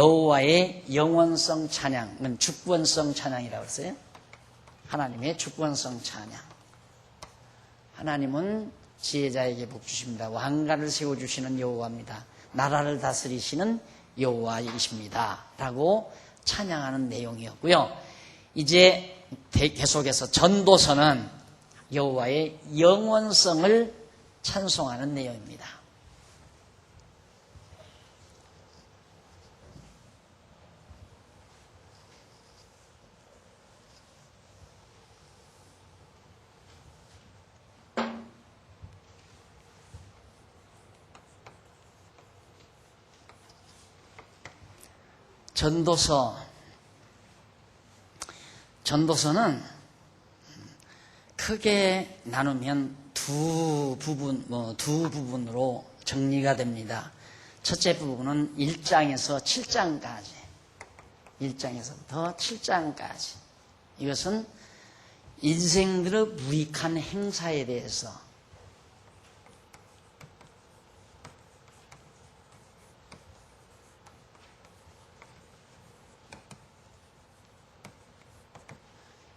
여호와의 영원성 찬양은 주권성 찬양이라고 했어요. 하나님의 주권성 찬양. 하나님은 지혜자에게 복 주십니다. 왕가를 세워 주시는 여호와입니다. 나라를 다스리시는 여호와이십니다. 라고 찬양하는 내용이었고요. 이제 대- 계속해서 전도서는 여호와의 영원성을 찬송하는 내용입니다. 전도서. 전도서는 크게 나누면 두 부분 뭐 두 부분으로 정리가 됩니다. 첫째 부분은 1장에서 7장까지. 1장에서부터 7장까지. 이것은 인생들의 무익한 행사에 대해서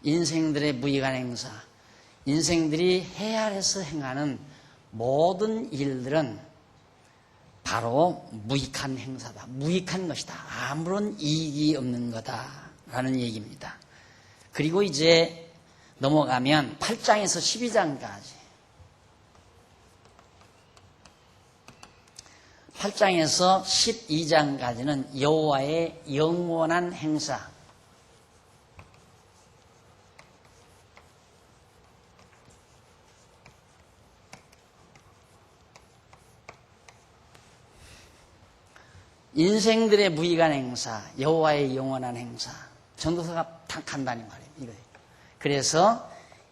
인생들의 무익한 행사, 인생들이 해야 해서 행하는 모든 일들은 바로 무익한 행사다. 무익한 것이다. 아무런 이익이 없는 거다 라는 얘기입니다. 그리고 이제 넘어가면 8장에서 12장까지 8장에서 12장까지는 여호와의 영원한 행사 인생들의 무익한 행사, 여호와의 영원한 행사, 전도서가 딱 한다는 말이에요. 그래서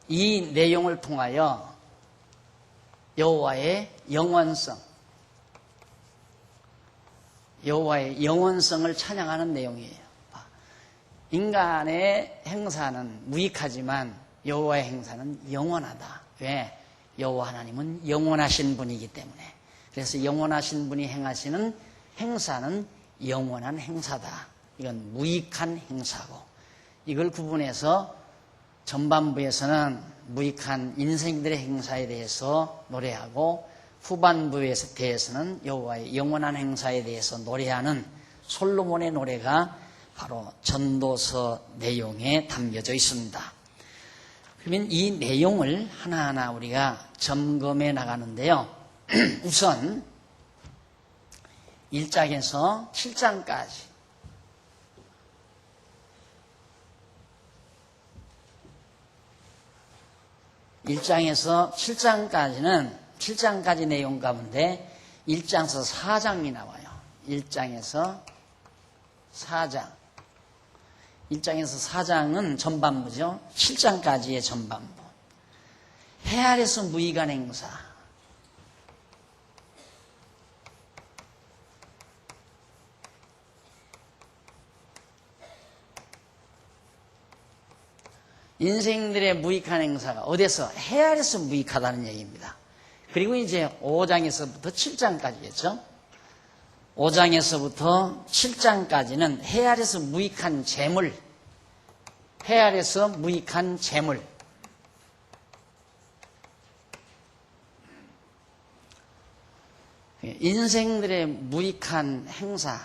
이 내용을 통하여 여호와의 영원성, 여호와의 영원성을 찬양하는 내용이에요. 인간의 행사는 무익하지만 여호와의 행사는 영원하다. 왜? 여호와 하나님은 영원하신 분이기 때문에. 그래서 영원하신 분이 행하시는 행사는 영원한 행사다. 이건 무익한 행사고 이걸 구분해서 전반부에서는 무익한 인생들의 행사에 대해서 노래하고 후반부에 대해서는 여호와의 영원한 행사에 대해서 노래하는 솔로몬의 노래가 바로 전도서 내용에 담겨져 있습니다. 그러면 이 내용을 하나하나 우리가 점검해 나가는데요. 우선 1장에서 7장까지 일장에서 7장까지는 7장까지 내용 가운데 1장에서 4장이 나와요. 1장에서 4장. 1장에서 4장은 전반부죠. 7장까지의 전반부. 해 아래서 무익한 행사. 인생들의 무익한 행사가 어디서 해 아래서 무익하다는 얘기입니다. 그리고 이제 5장에서부터 7장까지겠죠. 5장에서부터 7장까지는 해 아래서 무익한 재물, 해 아래서 무익한 재물. 인생들의 무익한 행사,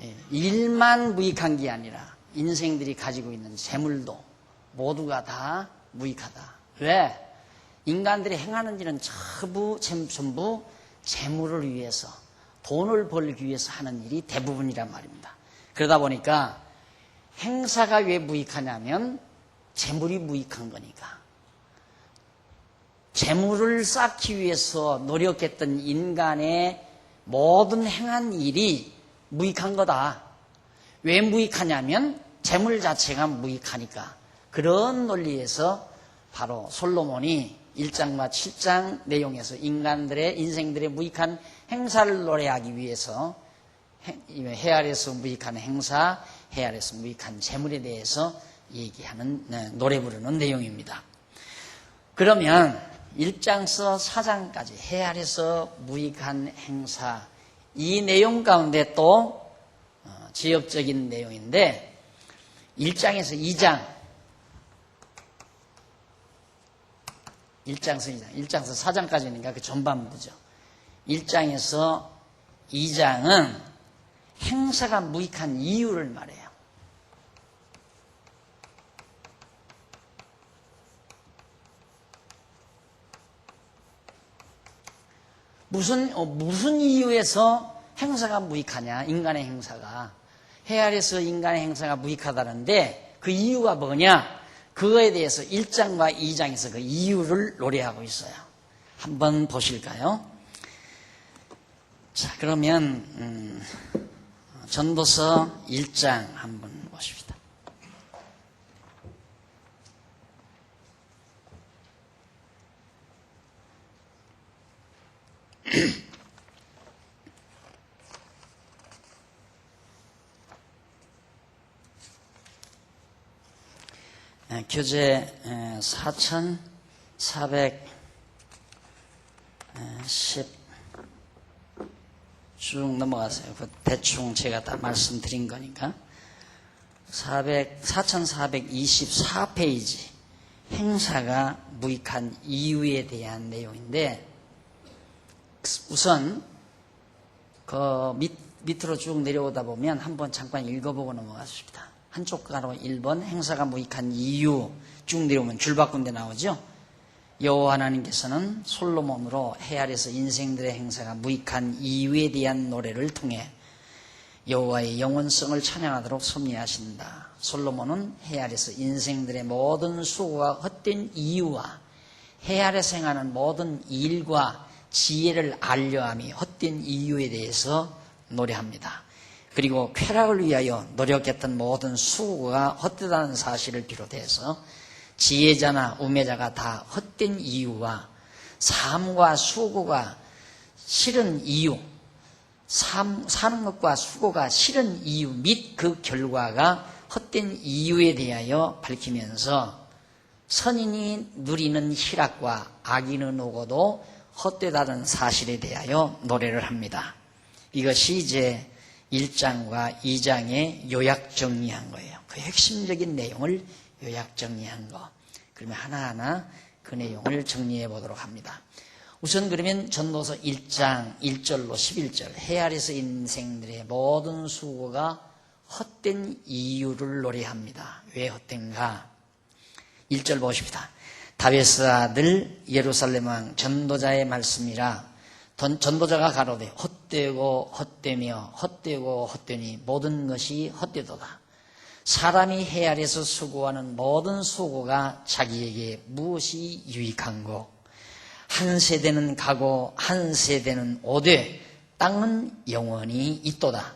예, 일만 무익한 게 아니라 인생들이 가지고 있는 재물도 모두가 다 무익하다. 왜? 인간들이 행하는 일은 전부, 전부 재물을 위해서, 돈을 벌기 위해서 하는 일이 대부분이란 말입니다. 그러다 보니까 행사가 왜 무익하냐면 재물이 무익한 거니까. 재물을 쌓기 위해서 노력했던 인간의 모든 행한 일이 무익한 거다. 왜 무익하냐면 재물 자체가 무익하니까. 그런 논리에서 바로 솔로몬이 1장과 7장 내용에서 인간들의 인생들의 무익한 행사를 노래하기 위해서 해 아래서 무익한 행사, 해 아래서 무익한 재물에 대해서 얘기하는 네, 노래 부르는 내용입니다. 그러면 1장서 4장까지 해 아래서 무익한 행사 이 내용 가운데 또 지역적인 내용인데 1장에서 2장 1장에서 2장 1장에서 4장까지니까 그 전반부죠. 1장에서 2장은 행사가 무익한 이유를 말해요. 무슨 어, 무슨 이유에서 행사가 무익하냐? 인간의 행사가 해 아래서 인간의 행사가 무익하다는데 그 이유가 뭐냐? 그거에 대해서 1장과 2장에서 그 이유를 노래하고 있어요. 한번 보실까요? 자, 그러면 음, 전도서 1장 한번 보십시다. 교재 4,410쭉 넘어가세요. 그 대충 제가 다 말씀드린 거니까. 400, 4,424페이지. 행사가 무익한 이유에 대한 내용인데, 우선, 그 밑, 밑으로 쭉 내려오다 보면 한번 잠깐 읽어보고 넘어가십시다. 한쪽 가로 1번 행사가 무익한 이유 쭉 내려오면 줄 바꾼 데 나오죠. 여호와 하나님께서는 솔로몬으로 해 아래서 인생들의 행사가 무익한 이유에 대한 노래를 통해 여호와의 영원성을 찬양하도록 섭리하신다. 솔로몬은 해 아래서 인생들의 모든 수고가 헛된 이유와 해 아래서 행하는 모든 일과 지혜를 알려함이 헛된 이유에 대해서 노래합니다. 그리고 쾌락을 위하여 노력했던 모든 수고가 헛되다는 사실을 비롯해서 지혜자나 우매자가 다 헛된 이유와 삶과 수고가 싫은 이유, 삶, 사는 것과 수고가 싫은 이유 및 그 결과가 헛된 이유에 대하여 밝히면서 선인이 누리는 희락과 악인은 오고도 헛되다는 사실에 대하여 노래를 합니다. 이것이 이제 1장과 2장에 요약 정리한 거예요. 그 핵심적인 내용을 요약 정리한 거. 그러면 하나하나 그 내용을 정리해 보도록 합니다. 우선 그러면 전도서 1장 1절로 11절 해 아래서 인생들의 모든 수고가 헛된 이유를 노래합니다. 왜 헛된가? 1절 보십시다. 다베스 아들 예루살렘 왕 전도자의 말씀이라 전도자가 가로되 헛되고 헛되며 헛되고 헛되니 모든 것이 헛되도다. 사람이 해 아래서 수고하는 모든 수고가 자기에게 무엇이 유익한고 한 세대는 가고 한 세대는 오되 땅은 영원히 있도다.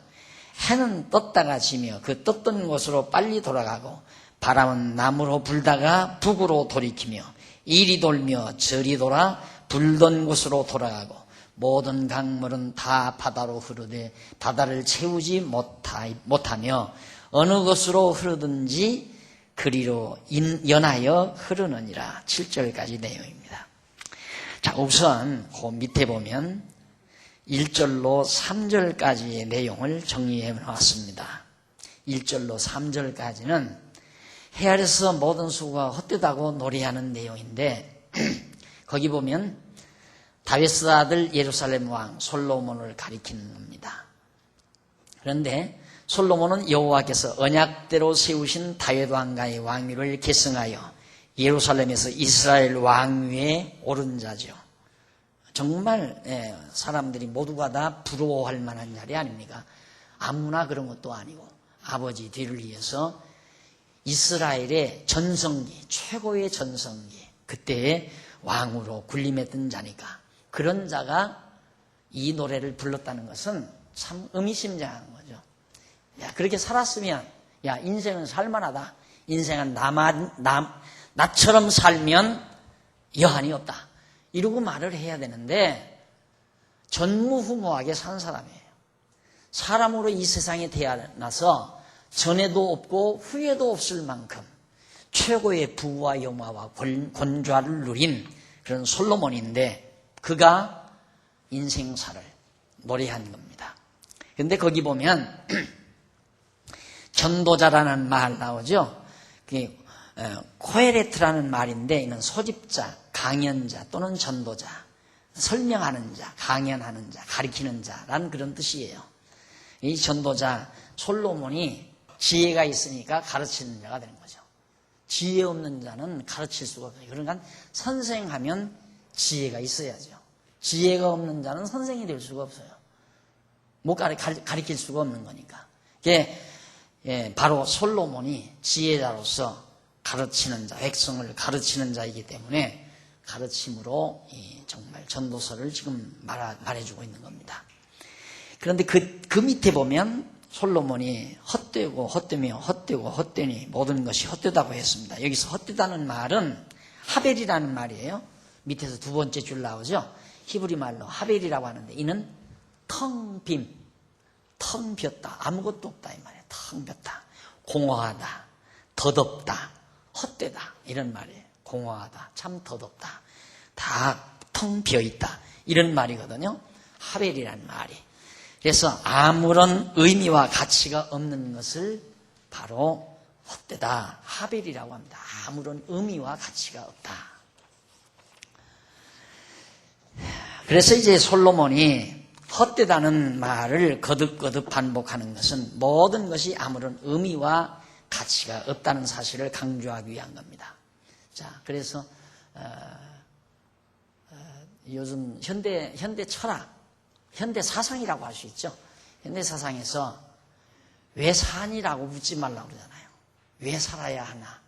해는 떴다가 지며 그 떴던 곳으로 빨리 돌아가고 바람은 남으로 불다가 북으로 돌이키며 이리 돌며 저리 돌아 불던 곳으로 돌아가고 모든 강물은 다 바다로 흐르되 바다를 채우지 못하, 못하며 어느 곳으로 흐르든지 그리로 인, 연하여 흐르느니라 7절까지 내용입니다. 자 우선 그 밑에 보면 1절로 3절까지의 내용을 정리해 놓았습니다. 1절로 3절까지는 해 아래서 모든 수가 헛되다고 노래하는 내용인데 거기 보면 다윗스 아들 예루살렘 왕 솔로몬을 가리키는 겁니다. 그런데 솔로몬은 여호와께서 언약대로 세우신 다윗 왕가의 왕위를 계승하여 예루살렘에서 이스라엘 왕위에 오른 자죠. 정말 예, 사람들이 모두가 다 부러워할 만한 자리 아닙니까? 아무나 그런 것도 아니고 아버지 뒤를 위해서 이스라엘의 전성기 최고의 전성기 그때의 왕으로 군림했던 자니까 그런 자가 이 노래를 불렀다는 것은 참 의미심장한 거죠. 야, 그렇게 살았으면, 야, 인생은 살만하다. 인생은 나만, 남, 나처럼 살면 여한이 없다. 이러고 말을 해야 되는데, 전무후무하게 산 사람이에요. 사람으로 이 세상에 태어나서 전에도 없고 후에도 없을 만큼 최고의 부와 영화와 권좌를 누린 그런 솔로몬인데, 그가 인생사를 노래한 겁니다. 근데 거기 보면 전도자라는 말 나오죠. 그게 어, 코에레트라는 말인데 이는 소집자, 강연자 또는 전도자, 설명하는 자, 강연하는 자, 가리키는 자라는 그런 뜻이에요. 이 전도자 솔로몬이 지혜가 있으니까 가르치는 자가 되는 거죠. 지혜 없는 자는 가르칠 수가 없어요. 그러니까 선생하면 지혜가 있어야죠. 지혜가 없는 자는 선생이 될 수가 없어요. 못 가리, 가리킬 수가 없는 거니까. 이게 예, 바로 솔로몬이 지혜자로서 가르치는 자, 백성을 가르치는 자이기 때문에 가르침으로 이 정말 전도서를 지금 말하, 말해주고 있는 겁니다. 그런데 그, 그 밑에 보면 솔로몬이 헛되고 헛되며 헛되고 헛되니 모든 것이 헛되다고 했습니다. 여기서 헛되다는 말은 하벨이라는 말이에요. 밑에서 두 번째 줄 나오죠. 히브리 말로 하벨이라고 하는데 이는 텅 빔, 텅 비었다. 아무것도 없다 이 말이에요. 텅 비었다. 공허하다. 덧없다. 헛되다. 이런 말이에요. 공허하다. 참 덧없다. 다 텅 비어 있다. 이런 말이거든요. 하벨이라는 말이. 그래서 아무런 의미와 가치가 없는 것을 바로 헛되다. 하벨이라고 합니다. 아무런 의미와 가치가 없다. 그래서 이제 솔로몬이 헛되다는 말을 거듭거듭 반복하는 것은 모든 것이 아무런 의미와 가치가 없다는 사실을 강조하기 위한 겁니다. 자, 그래서 어, 어, 요즘 현대 현대 철학, 현대 사상이라고 할 수 있죠. 현대 사상에서 왜 산이라고 묻지 말라고 그러잖아요. 왜 살아야 하나?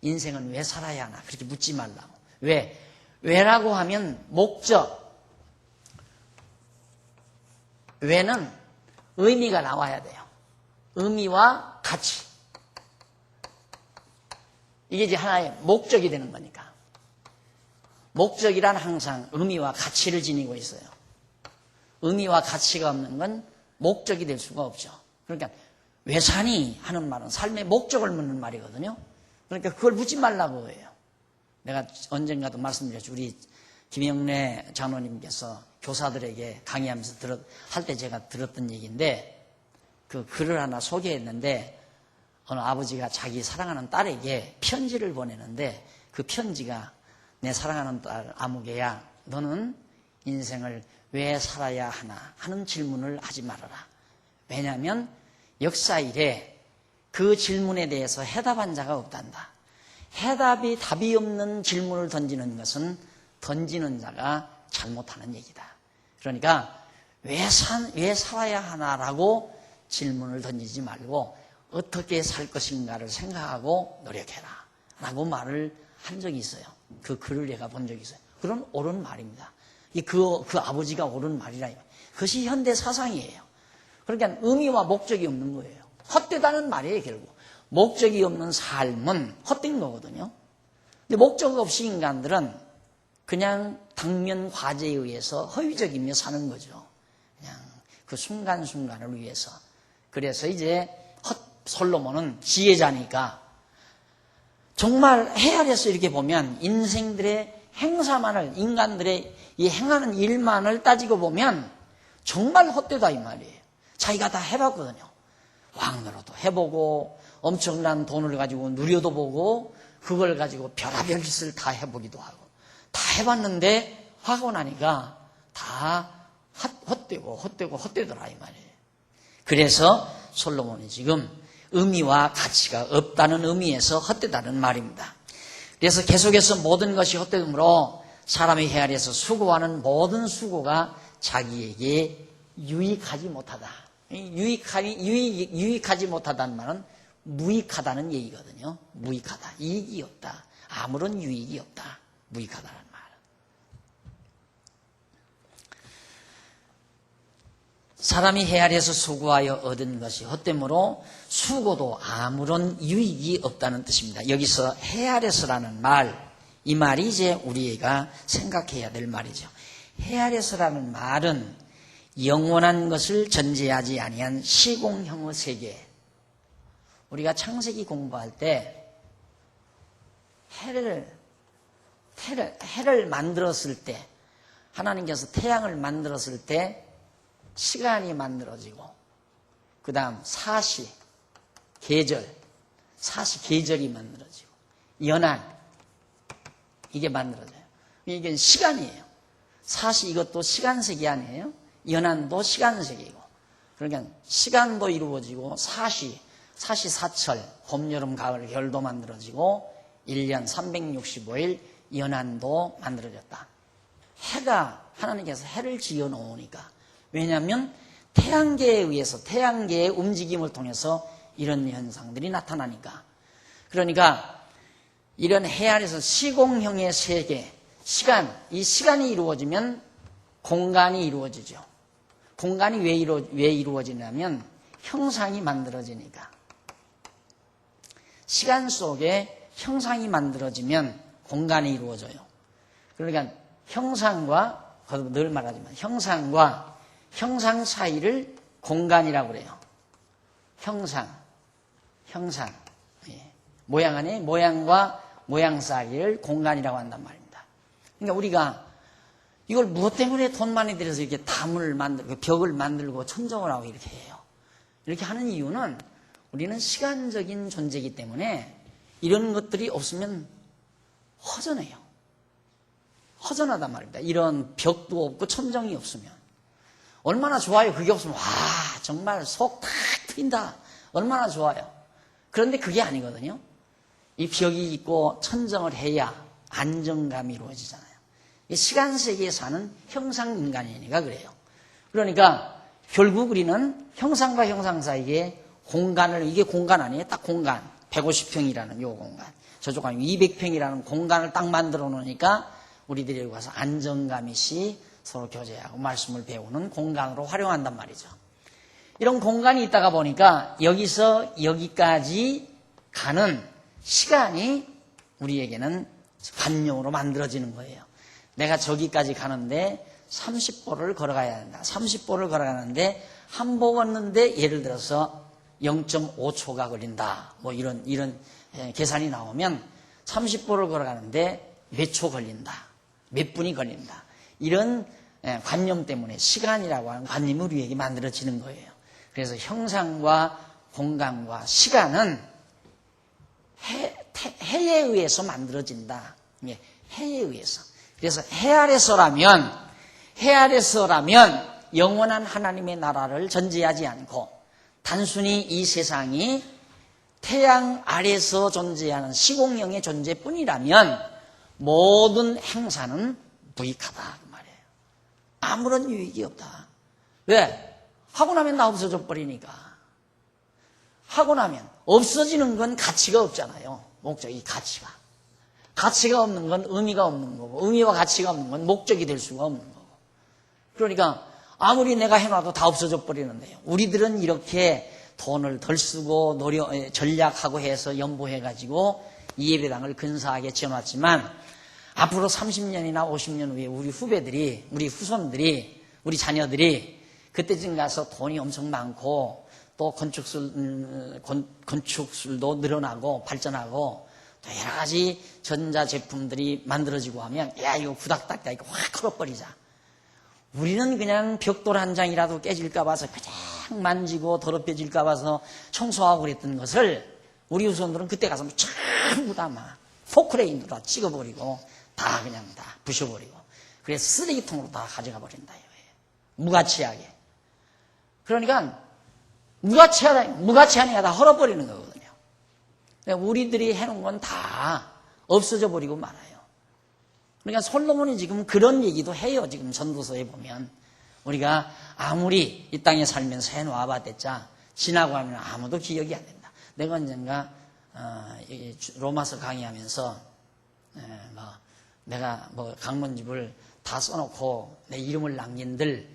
인생은 왜 살아야 하나? 그렇게 묻지 말라고. 왜? 왜라고 하면 목적, 왜는 의미가 나와야 돼요. 의미와 가치. 이게 이제 하나의 목적이 되는 거니까. 목적이란 항상 의미와 가치를 지니고 있어요. 의미와 가치가 없는 건 목적이 될 수가 없죠. 그러니까 왜 사니 하는 말은 삶의 목적을 묻는 말이거든요. 그러니까 그걸 묻지 말라고 해요. 내가 언젠가도 말씀드렸죠. 우리 김영래 장로님께서 교사들에게 강의하면서 들었, 할 때 제가 들었던 얘기인데 그 글을 하나 소개했는데 어느 아버지가 자기 사랑하는 딸에게 편지를 보내는데 그 편지가 내 사랑하는 딸 아무개야 너는 인생을 왜 살아야 하나 하는 질문을 하지 말아라. 왜냐하면 역사 이래 그 질문에 대해서 해답한 자가 없단다. 해답이 답이 없는 질문을 던지는 것은 던지는 자가 잘못하는 얘기다. 그러니까 왜, 산, 왜 살아야 하나라고 질문을 던지지 말고 어떻게 살 것인가를 생각하고 노력해라. 라고 말을 한 적이 있어요. 그 글을 내가 본 적이 있어요. 그런 옳은 말입니다. 그, 그 아버지가 옳은 말이라. 그것이 현대 사상이에요. 그러니까 의미와 목적이 없는 거예요. 헛되다는 말이에요, 결국. 목적이 없는 삶은 헛된 거거든요. 근데 목적 없이 인간들은 그냥 당면 과제에 의해서 허위적이며 사는 거죠. 그냥 그 순간순간을 위해서. 그래서 이제 헛 솔로몬은 지혜자니까 정말 헤아려서 이렇게 보면 인생들의 행사만을 인간들의 이 행하는 일만을 따지고 보면 정말 헛되다 이 말이에요. 자기가 다 해봤거든요. 왕으로도 해보고 엄청난 돈을 가지고 누려도 보고 그걸 가지고 별의별 짓을 다 해보기도 하고 다 해봤는데 하고 나니까 다 헛되고 헛되고 헛되더라 이 말이에요. 그래서 솔로몬이 지금 의미와 가치가 없다는 의미에서 헛되다는 말입니다. 그래서 계속해서 모든 것이 헛되므로 사람의 헤아려서 수고하는 모든 수고가 자기에게 유익하지 못하다. 유익하니, 유익, 유익하지 못하다는 말은 무익하다는 얘기거든요. 무익하다. 이익이 없다. 아무런 유익이 없다. 무익하다는 말. 사람이 헤아려서 수고하여 얻은 것이 헛되므로 수고도 아무런 유익이 없다는 뜻입니다. 여기서 헤아려서라는 말, 이 말이 이제 우리가 생각해야 될 말이죠. 헤아려서라는 말은 영원한 것을 전제하지 아니한 시공형의 세계. 우리가 창세기 공부할 때 해를 해를, 해를 만들었을 때 하나님께서 태양을 만들었을 때 시간이 만들어지고 그 다음 사시 계절, 사시 계절이 만들어지고, 연한, 이게 만들어져요. 이게 시간이에요. 사시 이것도 시간색이 아니에요. 연한도 시간색이고. 그러니까 시간도 이루어지고, 사시, 사시 사철, 봄, 여름, 가을, 겨울도 만들어지고, 1년 365일 연한도 만들어졌다. 해가 하나님께서 해를 지어 놓으니까. 왜냐하면 태양계에 의해서 태양계의 움직임을 통해서 이런 현상들이 나타나니까. 그러니까 이런 해 아래서 시공형의 세계 시간 이 시간이 이루어지면 공간이 이루어지죠. 공간이 왜, 이루, 왜 이루어지냐면 형상이 만들어지니까 시간 속에 형상이 만들어지면 공간이 이루어져요 그러니까 형상과 늘 말하지만 형상과 형상 사이를 공간이라고 그래요. 형상, 형상, 예. 모양 안에 모양과 모양 사이를 공간이라고 한단 말입니다. 그러니까 우리가 이걸 무엇 때문에 돈 많이 들여서 이렇게 담을 만들고 벽을 만들고 천정을 하고 이렇게 해요. 이렇게 하는 이유는 우리는 시간적인 존재이기 때문에 이런 것들이 없으면 허전해요. 허전하단 말입니다. 이런 벽도 없고 천정이 없으면. 얼마나 좋아요. 그게 없으면, 와, 정말 속 탁 트인다. 얼마나 좋아요. 그런데 그게 아니거든요. 이 벽이 있고 천정을 해야 안정감이 이루어지잖아요. 이 시간 세계에 사는 형상 인간이니까 그래요. 그러니까 결국 우리는 형상과 형상 사이에 공간을, 이게 공간 아니에요? 딱 공간. 150평이라는 요 공간. 저쪽 가면 200평이라는 공간을 딱 만들어 놓으니까 우리들이 가서 안정감 있이 서로 교제하고 말씀을 배우는 공간으로 활용한단 말이죠. 이런 공간이 있다가 보니까 여기서 여기까지 가는 시간이 우리에게는 관용으로 만들어지는 거예요. 내가 저기까지 가는데 30보를 걸어가야 된다. 30보를 걸어가는데 한보 걷는데 예를 들어서 0.5초가 걸린다. 뭐 이런 이런 예, 계산이 나오면 30보를 걸어가는데 몇 초 걸린다. 몇 분이 걸린다. 이런 예, 관념 때문에 시간이라고 하는 관념이 우리에게 만들어지는 거예요. 그래서 형상과 공간과 시간은 해, 에 의해서 만들어진다. 예, 해에 의해서. 그래서 해 아래서라면, 해 아래서라면 영원한 하나님의 나라를 전제하지 않고 단순히 이 세상이 태양 아래서 존재하는 시공형의 존재뿐이라면 모든 행사는 부익하다 그 말이에요. 아무런 유익이 없다. 왜? 하고 나면 나 없어져 버리니까. 하고 나면 없어지는 건 가치가 없잖아요. 목적이 가치가. 가치가 없는 건 의미가 없는 거고 의미와 가치가 없는 건 목적이 될 수가 없는 거고. 그러니까 아무리 내가 해놔도 다 없어져 버리는데요. 우리들은 이렇게 돈을 덜 쓰고 노력, 전략하고 해서 연보해가지고 이 예배당을 근사하게 지어놨지만 앞으로 30년이나 50년 후에 우리 후배들이, 우리 후손들이, 우리 자녀들이 그때쯤 가서 돈이 엄청 많고 또 건축술, 음, 건축술도 늘어나고 발전하고 또 여러 가지 전자 제품들이 만들어지고 하면 야 이거 구닥닥다 이거 확 걸어버리자. 우리는 그냥 벽돌 한 장이라도 깨질까 봐서 그냥 만지고 더럽혀질까 봐서 청소하고 그랬던 것을 우리 후손들은 그때 가서 전부 다 막 포크레인도 다 찍어버리고 다 그냥 다 부셔버리고 그래서 쓰레기통으로 다 가져가 버린다 이거예요. 무가치하게. 그러니까 무가치하다 무가치하니까 다 헐어버리는 거거든요. 그러니까 우리들이 해놓은 건 다 없어져 버리고 말아요. 그러니까 솔로몬이 지금 그런 얘기도 해요. 지금 전도서에 보면 우리가 아무리 이 땅에 살면서 해놓아봤댔자 지나고 하면 아무도 기억이 안 된다. 내가 언젠가 어, 로마서 강의하면서 에, 뭐 내가 뭐 강문집을 다 써놓고 내 이름을 남긴들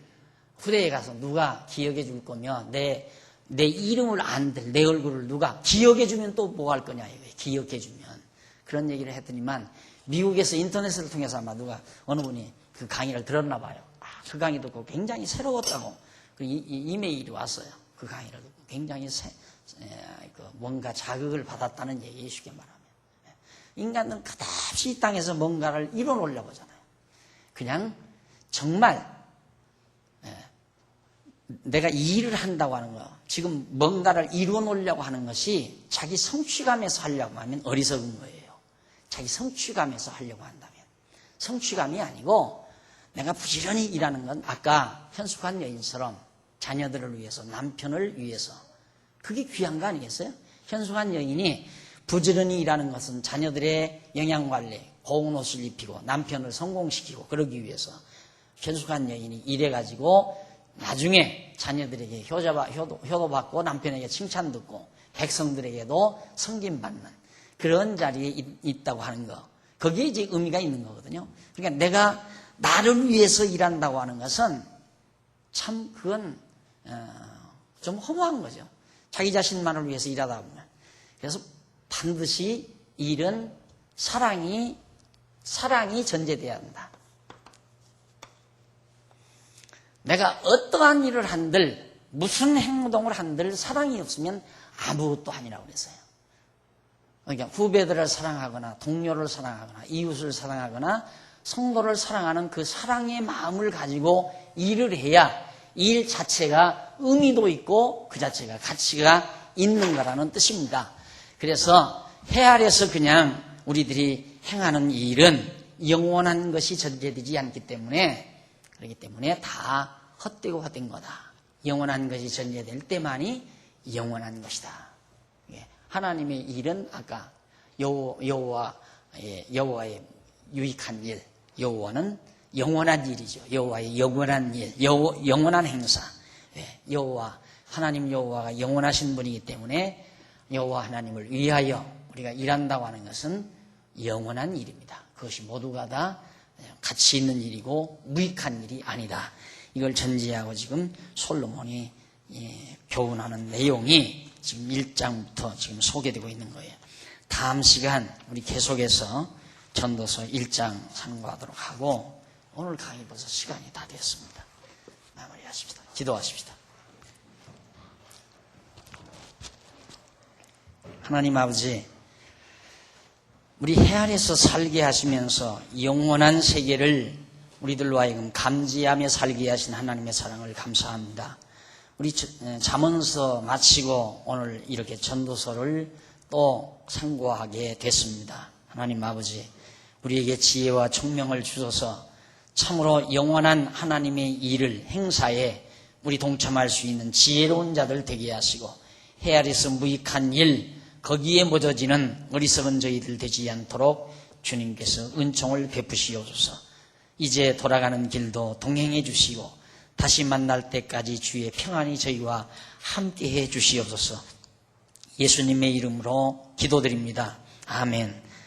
후대에 가서 누가 기억해 줄 거며 내, 내 이름을 안들 내 얼굴을 누가 기억해 주면 또 뭐 할 거냐 이거예요. 기억해 주면 그런 얘기를 했더니만 미국에서 인터넷을 통해서 아마 누가 어느 분이 그 강의를 들었나 봐요. 아, 그 강의 듣고 굉장히 새로웠다고 그 이, 이, 메일이 왔어요. 그 강의를 듣고 굉장히 새, 에, 그 뭔가 자극을 받았다는 얘기 쉽게 말하면 인간은 끝없이 이 땅에서 뭔가를 이뤄놓으려고 하잖아요. 그냥 정말 예, 내가 이 일을 한다고 하는 거, 지금 뭔가를 이루어 놓으려고 하는 것이 자기 성취감에서 하려고 하면 어리석은 거예요. 자기 성취감에서 하려고 한다면. 성취감이 아니고 내가 부지런히 일하는 건 아까 현숙한 여인처럼 자녀들을 위해서, 남편을 위해서. 그게 귀한 거 아니겠어요? 현숙한 여인이 부지런히 일하는 것은 자녀들의 영양관리, 고운 옷을 입히고 남편을 성공시키고 그러기 위해서 현숙한 여인이 일해가지고 나중에 자녀들에게 효자, 효도, 효도받고 남편에게 칭찬 듣고 백성들에게도 섬김받는 그런 자리에 있, 있다고 하는 거. 거기에 이제 의미가 있는 거거든요. 그러니까 내가 나를 위해서 일한다고 하는 것은 참 그건 어, 좀 허무한 거죠. 자기 자신만을 위해서 일하다 보면. 그래서 반드시 일은 사랑이 사랑이 전제돼야 한다. 내가 어떠한 일을 한들 무슨 행동을 한들 사랑이 없으면 아무것도 아니라고 그랬어요. 그러니까 후배들을 사랑하거나 동료를 사랑하거나 이웃을 사랑하거나 성도를 사랑하는 그 사랑의 마음을 가지고 일을 해야 일 자체가 의미도 있고 그 자체가 가치가 있는 거라는 뜻입니다. 그래서 해 아래서 그냥 우리들이 행하는 일은 영원한 것이 전제되지 않기 때문에 그렇기 때문에 다 헛되고 헛된 거다. 영원한 것이 전제될 때만이 영원한 것이다. 예, 하나님의 일은 아까 여호, 여호와 예, 여호와의 유익한 일, 여호와는 영원한 일이죠. 여호와의 영원한 일, 여호, 영원한 행사. 예, 여호와 하나님 여호와가 영원하신 분이기 때문에 여호와 하나님을 위하여 우리가 일한다고 하는 것은 영원한 일입니다. 그것이 모두가 다 가치 있는 일이고 무익한 일이 아니다. 이걸 전제하고 지금 솔로몬이 예, 교훈하는 내용이 지금 1장부터 지금 소개되고 있는 거예요. 다음 시간 우리 계속해서 전도서 1장 상고하도록 하고 오늘 강의 벌써 시간이 다 됐습니다. 마무리하십시다. 기도하십시다. 하나님 아버지, 우리 해 아래서 살게 하시면서 영원한 세계를 우리들로 하여금 감지하며 살게 하신 하나님의 사랑을 감사합니다. 우리 잠언서 마치고 오늘 이렇게 전도서를 또 상고하게 됐습니다. 하나님 아버지, 우리에게 지혜와 총명을 주셔서 참으로 영원한 하나님의 일을 행사에 우리 동참할 수 있는 지혜로운 자들 되게 하시고 해 아래서 무익한 일, 거기에 묻어지는 어리석은 저희들 되지 않도록 주님께서 은총을 베푸시옵소서. 이제 돌아가는 길도 동행해 주시고 다시 만날 때까지 주의 평안이 저희와 함께 해 주시옵소서. 예수님의 이름으로 기도드립니다. 아멘.